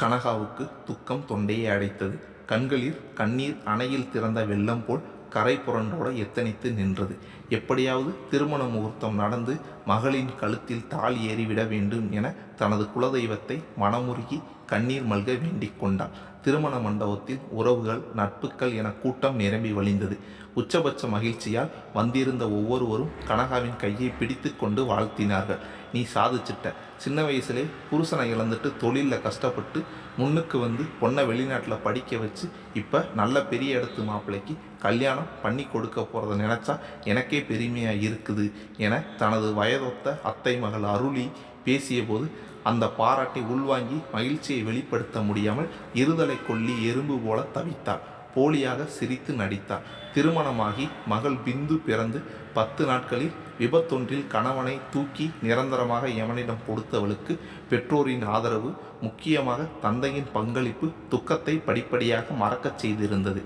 கனகாவுக்கு துக்கம் தொண்டையை அடைத்தது. கண்களில் கண்ணீர் அணையில் திறந்த வெள்ளம் போல் கரை புரண்டோட எத்தனித்து நின்றது. எப்படியாவது திருமண முகூர்த்தம் நடந்து மகளின் கழுத்தில் தாலி ஏறிவிட வேண்டும் என தனது குலதெய்வத்தை மனமுருகி கண்ணீர் மல்க வேண்டிக் கொண்டாள் திருமண மண்டபத்தில் உறவுகள் நட்புகள் என கூட்டம் நிரம்பி வழிந்தது. உச்சபட்ச மகிழ்ச்சியால் வந்திருந்த ஒவ்வொருவரும் கனகாவின் கையை பிடித்து கொண்டு வாழ்த்தினார்கள். நீ சாதிச்சிட்ட. சின்ன வயசுலே புருஷனை இழந்துட்டு தொழிலில் கஷ்டப்பட்டு முன்னுக்கு வந்து பொண்ணை வெளிநாட்டில் படிக்க வச்சு இப்போ நல்ல பெரிய இடத்து மாப்பிள்ளைக்கு கல்யாணம் பண்ணி கொடுக்க போகிறத நினச்சா எனக்கே பெருமையாக இருக்குது என தனது வயதொத்த அத்தை மகள் அருளி பேசியபோது அந்த பாராட்டை உள்வாங்கி மகிழ்ச்சியை வெளிப்படுத்த முடியாமல் இருதலை கொல்லி எறும்பு போல தவித்தாள் போலியாக சிரித்து நடித்தார். திருமணமாகி மகள் பிந்து பிறந்து பத்து நாட்களில் விபத்தொன்றில் கணவனை தூக்கி நிரந்தரமாக எவனிடம் கொடுத்தவளுக்கு பெற்றோரின் ஆதரவு முக்கியமாக தந்தையின் பங்களிப்பு துக்கத்தை படிப்படியாக மறக்கச் செய்திருந்தது.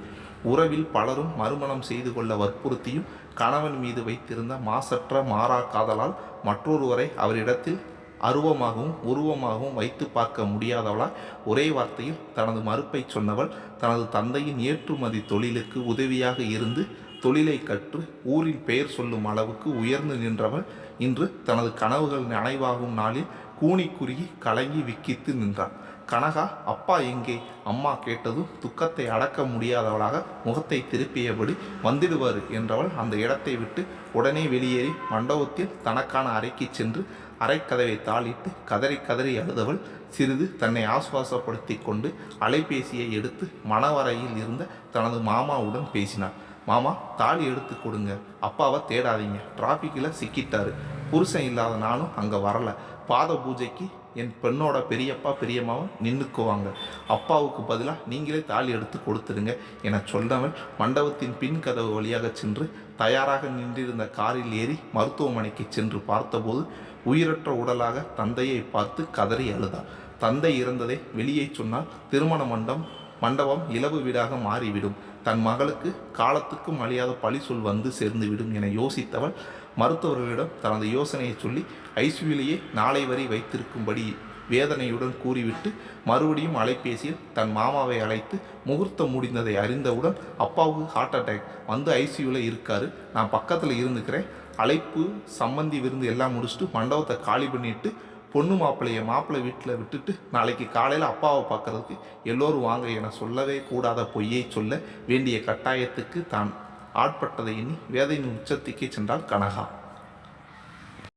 உறவில் பலரும் மறுமணம் செய்து கொள்ள வற்புறுத்தியும் கணவன் மீது வைத்திருந்த மாசற்ற மாறா காதலால் மற்றொருவரை அவரிடத்தில் அருவமாகவும் உருவமாகவும் வைத்து பார்க்க முடியாதவளாய் ஒரே வார்த்தையில் தனது மறுப்பை சொன்னவள் தனது தந்தையின் ஏற்றுமதி தொழிலுக்கு உதவியாக இருந்து தொழிலை கற்று ஊரில் பெயர் சொல்லும் அளவுக்கு உயர்ந்து நின்றவள் இன்று தனது கனவுகள் நனைவாகும் நாளில் கூனி குறுகி கலங்கி விக்கித்து நின்றாள். கனகா அப்பா எங்கே அம்மா கேட்டதும் துக்கத்தை அடக்க முடியாதவளாக முகத்தை திருப்பியபடி வந்துடுவார் என்றவள் அந்த இடத்தை விட்டு உடனே வெளியேறி மண்டபத்தில் தனக்கான அறைக்கு சென்று அரைக்கதவை தாளிட்டு கதறி கதறி அழுதவள் சிறிது தன்னை ஆசுவாசப்படுத்தி கொண்டு அலைபேசியை எடுத்து மணவரையில் இருந்த தனது மாமாவுடன் பேசினாள். மாமா தாலி எடுத்து கொடுங்க. அப்பாவை தேடாதீங்க. டிராஃபிக்கில் சிக்கிட்டாரு. புருஷன் இல்லாத நானும் அங்கே வரலை. பாத பூஜைக்கு என் பெண்ணோட பெரியப்பா பெரியம்மாவும் நின்றுக்குவாங்க அப்பாவுக்கு பதிலாக நீங்களே தாலி எடுத்து கொடுத்துருங்க என சொன்னவன் மண்டபத்தின் பின் கதவு வழியாக சென்று தயாராக நின்றிருந்த காரில் ஏறி மருத்துவமனைக்கு சென்று பார்த்தபோது உயிரற்ற உடலாக தந்தையை பார்த்து கதறி அழுதார். தந்தை இறந்ததை வெளியே சொன்னால் திருமண மண்டபம் மண்டபம் இலவு வீடாக மாறிவிடும். தன் மகளுக்கு காலத்துக்கும் அழியாத பழி சொல் வந்து சேர்ந்துவிடும் என யோசித்தவள் மருத்துவர்களிடம் தனது யோசனையை சொல்லி ஐசியூலேயே நாளை வரை வைத்திருக்கும்படி வேதனையுடன் கூறிவிட்டு மறுபடியும் அலைபேசியில் தன் மாமாவை அழைத்து முகூர்த்தம் முடிந்ததை அறிந்தவுடன் அப்பாவுக்கு ஹார்ட் அட்டாக் வந்து ஐசியூவில் இருக்காரு. நான் பக்கத்தில் இருந்துக்கிறேன். அழைப்பு சம்மந்தி விருந்து எல்லாம் முடிச்சுட்டு மண்டபத்தை காலி பண்ணிட்டு பொண்ணு மாப்பிள்ளைய மாப்பிள்ளை வீட்டில் விட்டுட்டு நாளைக்கு காலையில் அப்பாவை பார்க்கறதுக்கு எல்லோரும் வாங்க என சொல்லவே கூடாத பொய்யை சொல்ல வேண்டிய கட்டாயத்துக்கு தான் ஆட்பட்டதை எண்ணி வேதையின் உச்சத்துக்கே சென்றாள் கனகா.